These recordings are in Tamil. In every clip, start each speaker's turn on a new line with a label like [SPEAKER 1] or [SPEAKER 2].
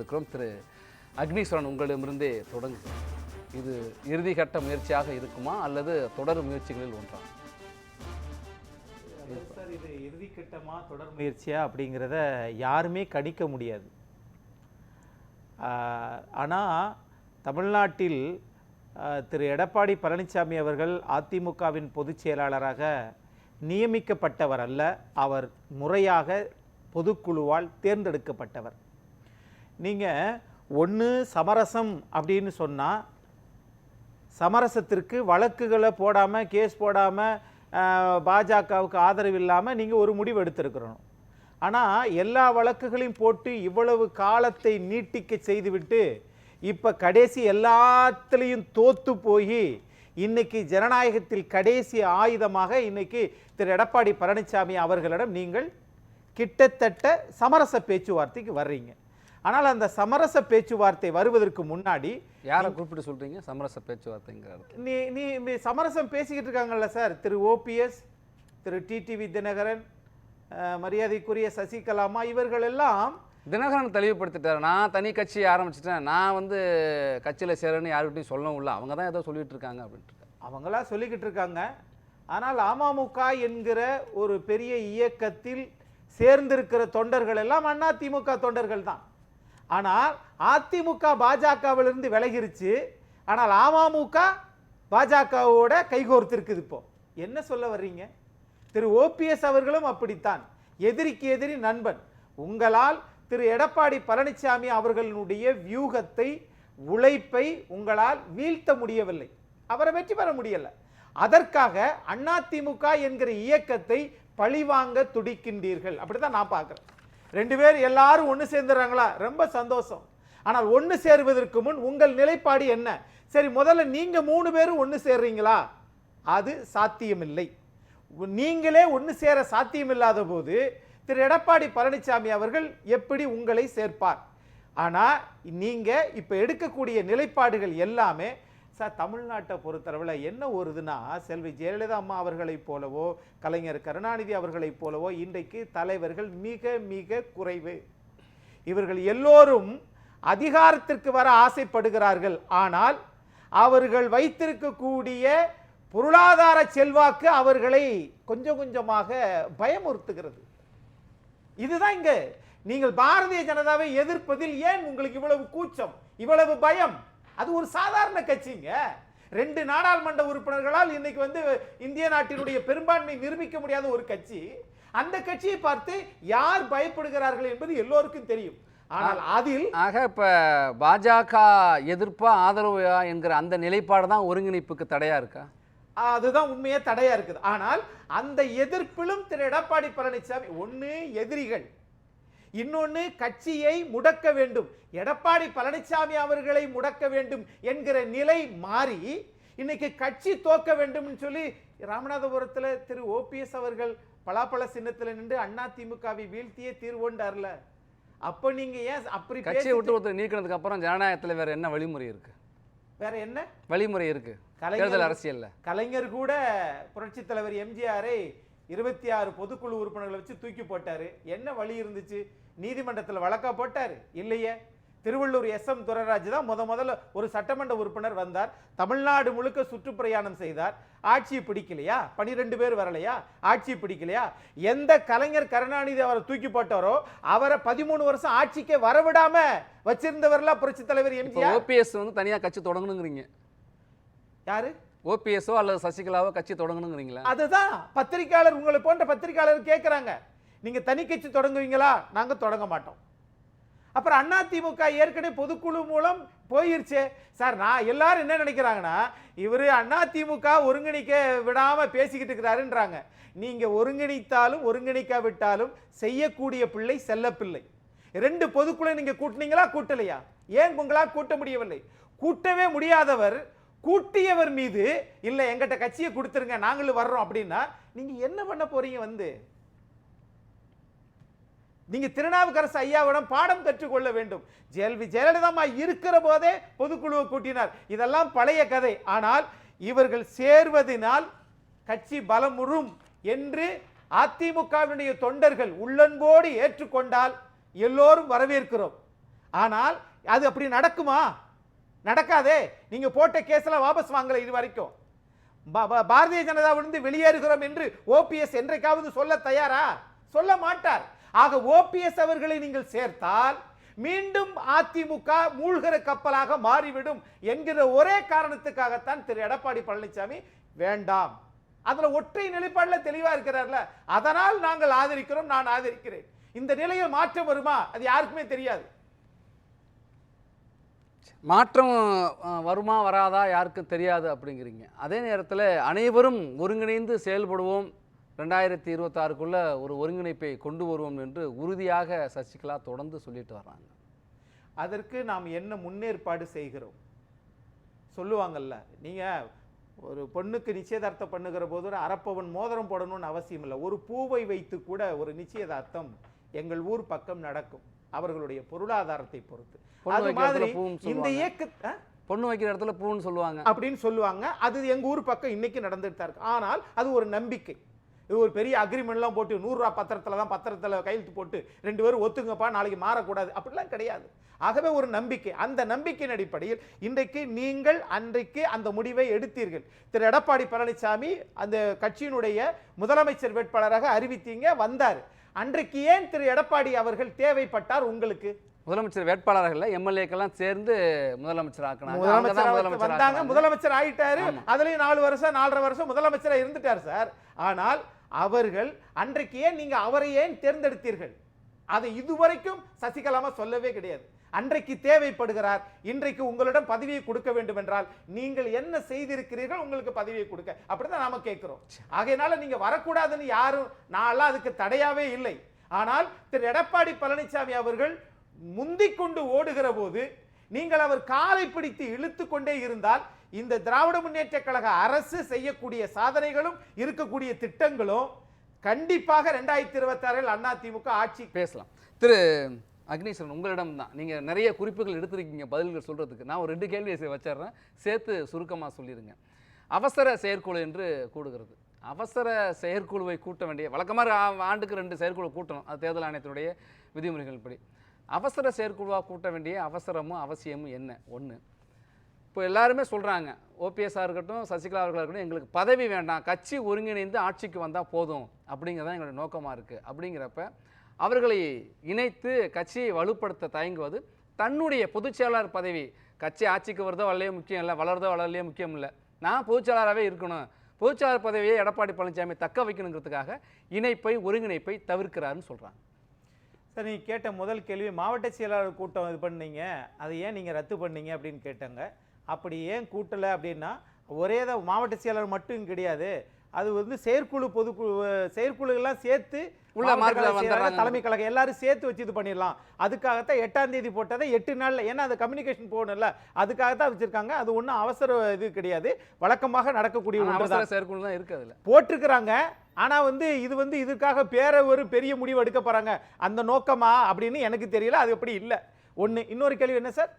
[SPEAKER 1] வரவேற்றிருக்கிறோம் திரு அக்னீஸ்வரன் உங்களிடமிருந்தே தொடங்கு இது இறுதிகட்ட முயற்சியாக இருக்குமா அல்லது தொடர் முயற்சிகளில் ஒன்றா?
[SPEAKER 2] சார் இது இறுதிக்கட்டமாக தொடர் முயற்சியா அப்படிங்கிறத யாருமே கணிக்க முடியாது. ஆனால் தமிழ்நாட்டில் திரு எடப்பாடி பழனிசாமி அவர்கள் அதிமுகவின் பொதுச் செயலாளராக நியமிக்கப்பட்டவர் அல்ல. அவர் முறையாக பொதுக்குழுவால் தேர்ந்தெடுக்கப்பட்டவர். நீங்கள் ஒன்று சமரசம் அப்படின்னு சொன்னால் சமரசத்திற்கு வழக்குகளை போடாமல் கேஸ் போடாமல் பாஜகவுக்கு ஆதரவு இல்லாமல் நீங்கள் ஒரு முடிவு எடுத்திருக்கிறணும். ஆனால் எல்லா வழக்குகளையும் போட்டு இவ்வளவு காலத்தை நீட்டிக்க செய்துவிட்டு இப்போ கடைசி எல்லாத்துலேயும் தோத்து போய் இன்னைக்கு ஜனநாயகத்தில் கடைசி ஆயுதமாக இன்னைக்கு திரு. எடப்பாடி பழனிசாமி அவர்களிடம் நீங்கள் கிட்டத்தட்ட சமரச பேச்சுவார்த்தைக்கு வர்றீங்க. ஆனால் அந்த சமரச பேச்சுவார்த்தை வருவதற்கு முன்னாடி
[SPEAKER 1] யாரை குறிப்பிட்டு சொல்றீங்க? சமரச பேச்சுவார்த்தைங்கிற இடத்துல
[SPEAKER 2] நீ நீ நீ சமரசம் பேசிக்கிட்டு இருக்காங்கல்ல sir. Thiru OPS Thiru TTV Dhinakaran மரியாதைக்குரிய சசிகலாமா இவர்கள் எல்லாம்
[SPEAKER 1] தினகரன் தெளிவுபடுத்திட்டார். நான் தனி கட்சி ஆரம்பிச்சிட்டேன். நான் வந்து கட்சியில் சேரேன்னு யாருக்கிட்டையும் சொல்லவும் இல்லை. அவங்க தான் ஏதோ சொல்லிட்டு இருக்காங்க அப்படின்ட்டு.
[SPEAKER 2] அவங்களா சொல்லிக்கிட்டு இருக்காங்க ஆனால் அமமுக என்கிற ஒரு பெரிய இயக்கத்தில் சேர்ந்திருக்கிற தொண்டர்கள் எல்லாம் அண்ணா திமுக தொண்டர்கள் தான். ஆனால் அதிமுக பாஜகவிலிருந்து விலகிருச்சு. ஆனால் அமமுக பாஜகவோட கைகோர்த்திருக்குது இப்போ. என்ன சொல்ல வர்றீங்க? திரு ஓபிஎஸ் அவர்களும் அப்படித்தான். எதிரிக்கு எதிரி நண்பன். உங்களால் திரு எடப்பாடி பழனிசாமி அவர்களுடைய வியூகத்தை உழைப்பை உங்களால் வீழ்த்த முடியவில்லை. அவரை வெற்றி பெற முடியலை. அதற்காக அதிமுக என்கிற இயக்கத்தை பழிவாங்க துடிக்கின்றீர்கள். அப்படிதான் நான் பார்க்குறேன். ரெண்டு பேர் எல்லாரும் ஒன்று சேர்ந்துடுறாங்களா ரொம்ப சந்தோஷம். ஆனால் ஒன்று சேருவதற்கு முன் உங்கள் நிலைப்பாடு என்ன? சரி முதல்ல நீங்கள் மூணு பேரும் ஒன்று சேர்றீங்களா? அது சாத்தியமில்லை. நீங்களே ஒன்று சேர சாத்தியமில்லாத போது திரு எடப்பாடி பழனிசாமி அவர்கள் எப்படி உங்களை சேர்ப்பார்? ஆனால் நீங்கள் இப்போ எடுக்கக்கூடிய நிலைப்பாடுகள் எல்லாமே சார் தமிழ்நாட்டை பொறுத்தளவில் என்ன ஒருதுன்னா செல்வி ஜெயலலிதா அம்மா அவர்களைப் போலவோ கலைஞர் கருணாநிதி அவர்களைப் போலவோ இன்றைக்கு தலைவர்கள் மிக மிக குறைவு. இவர்கள் எல்லோரும் அதிகாரத்திற்கு வர ஆசைப்படுகிறார்கள். ஆனால் அவர்கள் வைத்திருக்கக்கூடிய பொருளாதார செல்வாக்கு அவர்களை கொஞ்சம் கொஞ்சமாக பயமுறுத்துகிறது. இதுதான் இங்கே. நீங்கள் பாரதிய ஜனதாவை எதிர்ப்பதில் ஏன் உங்களுக்கு இவ்வளவு கூச்சம் இவ்வளவு பயம்? அது ஒரு சாதாரண கட்சிங்க. ரெண்டு நாடாளுமன்ற உறுப்பினர்களால் இன்னைக்கு வந்து இந்திய நாட்டினுடைய பெரும்பான்மை நிரூபிக்க முடியாத ஒரு கட்சி. அந்த கட்சியை பார்த்து யார் பயப்படுகிறார்கள் என்பது எல்லோருக்கும் தெரியும். ஆனால் அதில்
[SPEAKER 1] ஆக இப்போ பாஜக எதிர்ப்பா ஆதரவா என்கிற அந்த நிலைப்பாடு தான் ஒருங்கிணைப்புக்கு தடையா இருக்கா?
[SPEAKER 2] அதுதான் உண்மையே தடையா இருக்குது. ஆனால் அந்த எதிர்ப்பிலும் திரு எடப்பாடி பழனிசாமி ஒண்ணு எதிரிகள். இன்னொன்னு கட்சியை முடக்க வேண்டும். எடப்பாடி பழனிசாமி அவர்களை முடக்க வேண்டும் என்கிற நிலை மாறி இன்னைக்கு கட்சி தோக்க வேண்டும்னு சொல்லி ராமநாதபுரத்துல திரு ஓபிஎஸ் அவர்கள் பலாப்பழ சின்னத்துல நின்று அண்ணா திமுகவை வீழ்த்தியே தீர்வோண்டார்ல. அப்ப நீங்க ஏன் அப்படி
[SPEAKER 1] கட்சியை விட்டு ஒருத்தர் நீக்கினதுக்கு அப்புறம் ஜனநாயகத்துல வேற என்ன வழிமுறை இருக்கு?
[SPEAKER 2] வேற என்ன?
[SPEAKER 1] வழிமுறை இருக்கு.
[SPEAKER 2] கலைஞர்
[SPEAKER 1] அரசியல்ல.
[SPEAKER 2] கலைஞர் கூட புரட்சி தலைவர் எம்ஜிஆரை இருபத்தி ஆறு பொதுக்குழு உறுப்பினர்களை வச்சு தூக்கி போட்டாரு. என்ன வழி இருந்துச்சு? நீதிமன்றத்தில் வழக்கா போட்டாரு. இல்லையே. திருவள்ளூர் எஸ் எம் துரராஜ் தான் முத முதல்ல ஒரு சட்டமன்ற உறுப்பினர் வந்தார். தமிழ்நாடு முழுக்க சுற்றுப்பிரயாணம் செய்தார். ஆட்சியை பிடிக்கலையா? பனிரெண்டு பேர் வரலையா? ஆட்சியை பிடிக்கலையா? எந்த கலைஞர் கருணாநிதி அவரை தூக்கி போட்டாரோ அவரை பதிமூணு வருஷம் ஆட்சிக்கே வரவிடாம வச்சிருந்தவர்லாம் புரட்சி தலைவர் எம்ஜிஆர்.
[SPEAKER 1] ஓபிஎஸ் வந்து தனியா கட்சி தொடங்கணுங்கிறீங்க.
[SPEAKER 2] யாரு?
[SPEAKER 1] ஓபிஎஸ்ஓ அல்லது சசிகலாவோ கட்சி தொடங்கணுங்கிறீங்களா?
[SPEAKER 2] அதுதான். பத்திரிக்கையாளர் உங்களை போன்ற பத்திரிக்கையாளர் கேட்குறாங்க நீங்கள் தனி கட்சி தொடங்குவீங்களா? நாங்கள் தொடங்க மாட்டோம். அப்புறம் அண்ணா திமுக ஏற்கனவே பொதுக்குழு மூலம் போயிருச்சு. சார் நான் எல்லாரும் என்ன நினைக்கிறாங்கன்னா இவர் அண்ணா திமுக ஒருங்கிணைக்க விடாமல் பேசிக்கிட்டு இருக்கிறாருன்றாங்க. நீங்கள் ஒருங்கிணைத்தாலும் ஒருங்கிணைக்காவிட்டாலும் செய்யக்கூடிய பிள்ளை செல்லப்பிள்ளை. ரெண்டு பொதுக்குழு நீங்கள் கூட்டினீங்களா? கூட்டலையா? ஏன் உங்களால் கூட்ட முடியவில்லை? கூட்டவே முடியாதவர் கூட்டியவர் மீது இல்லை எங்கிட்ட கட்சியை கொடுத்துருங்க நாங்களும் வர்றோம். அப்படின்னா நீங்க என்ன பண்ண போறீங்க வந்து? நீங்க திருநாவுக்கரசு ஐயாவிடம் பாடம் கற்றுக்கொள்ள வேண்டும். ஜெயல்வி ஜெயலலிதாமா இருக்கிற போதே பொதுக்குழுவை கூட்டினார். இதெல்லாம் பழைய கதை. ஆனால் இவர்கள் சேர்வதனால் கட்சி பலமுறும் என்று அதிமுகவினுடைய தொண்டர்கள் உள்ளன்போடு ஏற்றுக்கொண்டால் எல்லோரும் வரவேற்கிறோம். ஆனால் அது அப்படி நடக்குமா? நடக்காதே. நீங்க போட்ட கேஸ்ல வாபஸ் வாங்கல இது வரைக்கும் பா- பாரதிய ஜனதாவிலிருந்து வெளியேறுகிறோம் என்று ஓபிஎஸ் என்றைக்காவது சொல்ல தயாரா? சொல்ல மாட்டார். ஆக ஓபிஎஸ் அவர்களை நீங்கள் சேர்த்தால் மீண்டும் அதிமுக மூழ்கிற கப்பலாக மாறிவிடும் என்கிற ஒரே காரணத்துக்காகத்தான் திரு எடப்பாடி பழனிசாமி வேண்டாம். அதுல ஒற்றை நிலைப்பாடுல தெளிவா இருக்கிறார்ல. அதனால் நாங்கள் ஆதரிக்கிறோம் நான் ஆதரிக்கிறேன். இந்த நிலையில் மாற்றம் வருமா? அது யாருக்குமே தெரியாது.
[SPEAKER 1] மாற்றம் வருமா வராதா யாருக்கும் தெரியாது அப்படிங்கிறீங்க. அதே நேரத்தில் அனைவரும் ஒருங்கிணைந்து செயல்படுவோம். ரெண்டாயிரத்தி இருபத்தாறுக்குள்ளே ஒரு ஒருங்கிணைப்பை கொண்டு வருவோம் என்று உறுதியாக சசிகலா தொடர்ந்து சொல்லிட்டு வர்றாங்க.
[SPEAKER 2] அதற்கு நாம் என்ன முன்னேற்பாடு செய்கிறோம்? சொல்லுவாங்கல்ல நீங்கள் ஒரு பொண்ணுக்கு நிச்சயதார்த்தம் பண்ணுகிற போது ஒரு அரப்பவன் மோதிரம் போடணும்னு அவசியம் இல்லை ஒரு பூவை வைத்து கூட ஒரு நிச்சயதார்த்தம் எங்கள் ஊர் பக்கம் நடக்கும். அவர்களுடைய பொருளாதாரத்தை பொறுத்து. அது மாதிரி இந்த. இயக்க?
[SPEAKER 1] பொண்ணு வைக்கிற இடத்துல பூன்னு சொல்லுவாங்க.
[SPEAKER 2] அப்படின்னு சொல்லுவாங்க. அது எங்க ஊர் பக்கம் இன்னைக்கு நடந்துட்டு தான் இருக்கு. ஆனால் அது ஒரு நம்பிக்கை. இது ஒரு பெரிய அக்ரிமெண்ட்லாம் போட்டு நூறுரூவா பத்திரத்துல தான் பத்திரத்துல கையெழுத்து போட்டு ரெண்டு பேரும் ஒத்துங்கப்பா நாளைக்கு மாறக்கூடாது. அப்படிலாம் கிடையாது. ஆகவே ஒரு நம்பிக்கை. அந்த நம்பிக்கையின் அடிப்படையில் இன்றைக்கு நீங்கள் அன்றைக்கு அந்த முடிவை எடுத்தீர்கள். திரு எடப்பாடி பழனிசாமி அந்த கட்சியினுடைய முதலமைச்சர் வேட்பாளராக அறிவித்தீங்க வந்தார். அன்றைக்கு ஏன் திரு எடப்பாடி அவர்கள் தேவைப்பட்டார் உங்களுக்கு?
[SPEAKER 1] முதலமைச்சர் வேட்பாளர்கள் எம்எல்ஏக்கெல்லாம் சேர்ந்து முதலமைச்சர் ஆக்கினாங்க.
[SPEAKER 2] வந்தாங்க. முதலமைச்சர் ஆயிட்டாரு. அதுலயும் நாலு வருஷம் நாலரை வருஷம் முதலமைச்சரா இருந்துட்டார் சார். ஆனால் அவர்கள் அன்றைக்கு ஏன் நீங்க அவரை ஏன் தேர்ந்தெடுத்தீர்கள்? அதை இதுவரைக்கும் சசிகலாமா சொல்லவே கிடையாது. அன்றைக்கு தேவைப்படுகிறார். இன்றைக்கு உங்களிடம் பதவியை கொடுக்க வேண்டும் என்றால் நீங்கள் என்ன செய்திருக்கிறீர்கள் உங்களுக்கு பதவியை கொடுக்க. அப்படிதான் நாம கேட்கிறோம். ஆகையினால நீங்க வரக்கூடாதுன்னு யாரும் நான்லாம் அதுக்கு தடையாவே இல்லை. ஆனால் திரு எடப்பாடி பழனிசாமி அவர்கள் முந்திக் கொண்டு ஓடுகிற போது நீங்கள் அவர் காலை பிடித்து இழுத்து கொண்டே இருந்தால் இந்த திராவிட முன்னேற்ற கழக அரசு செய்யக்கூடிய சாதனைகளும் இருக்கக்கூடிய திட்டங்களும் கண்டிப்பாக ரெண்டாயிரத்தி இருபத்தி ஆறில் அண்ணா திமுக ஆட்சி
[SPEAKER 1] பேசலாம். திரு அக்னீஸ்வரன் உங்களிடம் தான் நீங்கள் நிறைய குறிப்புகள் எடுத்திருக்கீங்க பதில்கள் சொல்கிறதுக்கு நான் ஒரு ரெண்டு கேள்வியை வச்சிடுறேன். சேர்த்து சுருக்கமாக சொல்லிடுங்க அவசர செயற்குழு என்று கூடுகிறது. அவசர செயற்குழுவை கூட்ட வேண்டிய வழக்கமாக ஆ- ஆண்டுக்கு ரெண்டு செயற்குழு கூட்டணும். அது தேர்தல் ஆணையத்தினுடைய விதிமுறைகள் படி அவசர செயற்குழுவாக கூட்ட வேண்டிய அவசரமும் அவசியமும் என்ன? ஒன்று இப்போ எல்லாருமே சொல்கிறாங்க ஓபிஎஸ்ஸாக இருக்கட்டும் சசிகலா அவர்களாக இருக்கட்டும் எங்களுக்கு பதவி வேண்டாம். கட்சி ஒருங்கிணைந்து ஆட்சிக்கு வந்தால் போதும். அப்படிங்கிறதான் எங்களுடைய நோக்கமாக இருக்குது அப்படிங்கிறப்ப அவர்களை இணைத்து கட்சியை வலுப்படுத்த தயங்குவது தன்னுடைய பொதுச்செயலாளர் பதவி. கட்சி ஆட்சிக்கு வருதோ வரலையோ முக்கியம் இல்லை வளருதோ வளரலையோ முக்கியம் இல்லை. நான் பொதுச்செயலாளராகவே இருக்கணும். பொதுச்செயலாளர் பதவியை எடப்பாடி பழனிசாமி தக்க வைக்கணுங்கிறதுக்காக இணைப்பை ஒருங்கிணைப்பை தவிர்க்கிறாருன்னு சொல்கிறாங்க
[SPEAKER 2] சார் நீங்கள் கேட்ட முதல் கேள்வி மாவட்ட செயலாளர் கூட்டம் இது பண்ணீங்க. அதை ஏன் நீங்கள் ரத்து பண்ணீங்க அப்படின்னு கேட்டாங்க. அப்படி ஏன் கூட்டலை அப்படின்னா ஒரே தான் மாவட்ட செயலாளர் மட்டும் கிடையாது. அது வந்து செயற்குழு பொதுக்குழு செயற்குழுகள்லாம் சேர்த்து
[SPEAKER 1] உள்ள.
[SPEAKER 2] தலைமை கழகம் எல்லாரும் சேர்த்து வச்சு இது பண்ணிடலாம். அதுக்காகத்தான் எட்டாம் தேதி போட்டதை எட்டு நாள்ல ஏன்னா அது கம்யூனிகேஷன் போகணும்ல அதுக்காகத்தான் வச்சிருக்காங்க. அது ஒன்றும் அவசர இது கிடையாது. வழக்கமாக நடக்கக்கூடிய ஒன்று
[SPEAKER 1] அவசர செயற்குழு தான் இருக்குது
[SPEAKER 2] போட்டிருக்கிறாங்க. ஆனா வந்து இது வந்து இதுக்காக பேர ஒரு பெரிய முடிவு எடுக்க போறாங்க. அந்த நோக்கமா அப்படின்னு எனக்கு தெரியல. அது எப்படி இல்ல. ஒண்ணு இன்னொரு கேள்வி என்ன சார்?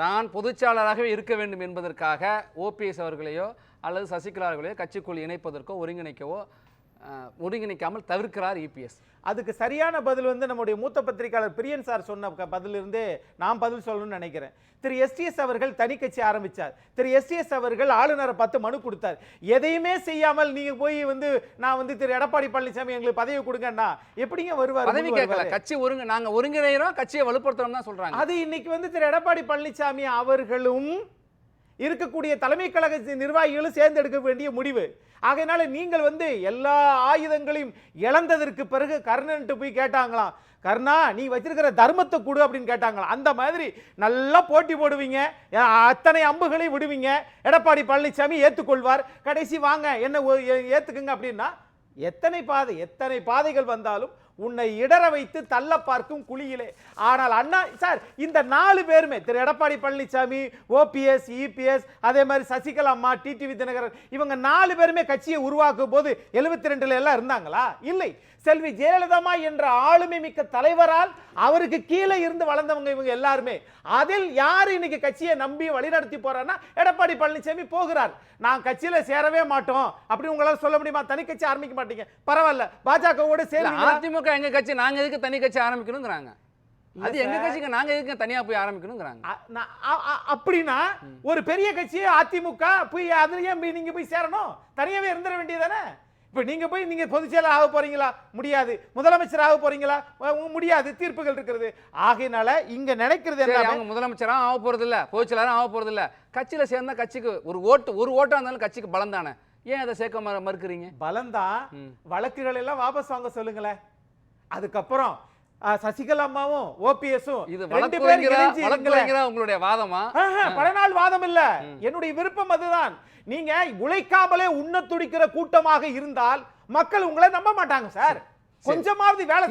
[SPEAKER 1] தான் பொதுச்சாளராகவே இருக்க வேண்டும் என்பதற்காக ஓபிஎஸ் அவர்களையோ அல்லது சசிகலா அவர்களையோ கட்சிக்குள் இணைப்பதற்கோ ஒருங்கிணைக்கவோ ஒருங்கிணைக்காமல் தவிர்க்கிறார் இபிஎஸ்.
[SPEAKER 2] அதுக்கு சரியான பதில் வந்து நம்முடைய மூத்த பத்திரிகையாளர் பிரியன் சார் சொன்ன பதிலிருந்தே நான் பதில் சொல்லணும்னு நினைக்கிறேன். திரு. எஸ்டிஎஸ் அவர்கள் தனி கட்சி ஆரம்பிச்சார். திரு. எஸ்டிஎஸ் அவர்கள் ஆளுநரை பார்த்து மனு கொடுத்தார். எதையுமே செய்யாமல் நீங்க போய் வந்து நான் வந்து திரு. எடப்பாடி பழனிசாமி எங்களுக்கு பதவி கொடுங்கன்னா எப்படிங்க வருவார்?
[SPEAKER 1] பதவி கேட்கல? கட்சி ஒருங்க நாங்க ஒருங்கிணைகிறோம் கட்சியை வலுப்படுத்துறோம் தான் சொல்றாங்க.
[SPEAKER 2] அது இன்னைக்கு வந்து திரு. எடப்பாடி பழனிசாமி அவர்களும் இருக்கக்கூடிய தலைமை கழக நிர்வாகிகளும் சேர்ந்து எடுக்க வேண்டிய முடிவு. ஆகையினால நீங்கள் வந்து எல்லா ஆயுதங்களையும் இழந்ததற்கு பிறகு கர்ணன்ட்டு போய் கேட்டாங்களாம் கர்ணா நீ வச்சிருக்கிற தர்மத்தை கொடு அப்படின்னு கேட்டாங்களாம். அந்த மாதிரி நல்லா போட்டி போடுவீங்க. அத்தனை அம்புகளையும் விடுவீங்க. எடப்பாடி பழனிசாமி ஏற்றுக்கொள்வார் கடைசி வாங்க என்ன ஏற்றுக்குங்க அப்படின்னா எத்தனை பாதை எத்தனை பாதைகள் வந்தாலும் உன்னை இடற வைத்து தள்ள பார்க்கும் குழியிலே. ஆனால் அண்ணா சார் இந்த நாலு பேருமே திரு எடப்பாடி பழனிசாமி ஓபிஎஸ் இபிஎஸ் அதே மாதிரி சசிகலா அம்மா டிடிவி தினகரன் இவங்க நாலு பேருமே கட்சியை உருவாக்கும் போது எழுபத்தி ரெண்டுல எல்லாம் இருந்தாங்களா? இல்லை. செல்வி ஜெயலலிதாமா என்ற ஆளுமை மிக்க தலைவரால் அவருக்கு கீழே இருந்து வளர்ந்தவங்க இவங்க எல்லாருமே. அதில் யார் இன்னைக்கு கட்சியை நம்பி வழிநடத்தி போறான்னா எடப்பாடி பழனிசாமி போகிறார். நான் கட்சியில சேரவே மாட்டோம். அப்படி உங்களால சொல்ல முடியுமா? தனி கட்சி ஆரம்பிக்க மாட்டீங்க. பரவாயில்ல. பாஜகவோட சேர்ந்து
[SPEAKER 1] அதிமுக எங்க கட்சி நாங்க எதுக்கு தனி கட்சி ஆரம்பிக்கணுங்கிறாங்க. அது எங்க கட்சிக்கு நாங்க எதுக்கு தனியா போய் ஆரம்பிக்கணுங்கிறாங்க.
[SPEAKER 2] அப்படின்னா ஒரு பெரிய கட்சி அதிமுக போய் அதுலயே போய் நீங்க போய் சேரணும். தனியாவே இருந்துட வேண்டியதானே இப்ப நீங்க போய் நீங்க பொதுச் செயலர் ஆக போறீங்களா? முடியாது. முதலமைச்சர் ஆக போறீங்களா? அஹ் முடியாது. தீர்ப்புகள் இருக்கிறது. ஆகையினால இங்க நினைக்கிறது
[SPEAKER 1] அவங்க முதலமைச்சரா ஆக போறது இல்ல பொதுச்செயலாளரும் ஆக போறது இல்ல கட்சியில சேர்ந்தா கட்சிக்கு ஒரு ஓட்டு ஒரு ஓட்டா இருந்தாலும் கட்சிக்கு பலம் தானே? ஏன் அதை சேர்க்க மறு- மறுக்கிறீங்க?
[SPEAKER 2] பலம்தான்
[SPEAKER 1] ம்.
[SPEAKER 2] வழக்குகள் எல்லாம் வாபஸ் வாங்க சொல்லுங்களேன். அதுக்கப்புறம் சசிகலா அம்மாவும் ஓபிஎஸும்
[SPEAKER 1] இது
[SPEAKER 2] ரெண்டு பேரும்
[SPEAKER 1] உங்களுடைய வாதமா?
[SPEAKER 2] பல நாள் வாதம் இல்ல. என்னுடைய விருப்பம் அதுதான். நீங்க உழைக்காமலே உண்ண துடிக்கிற கூட்டமாக இருந்தால் மக்கள் உங்களை நம்ப மாட்டாங்க சார். கொஞ்சமாவது வேலை.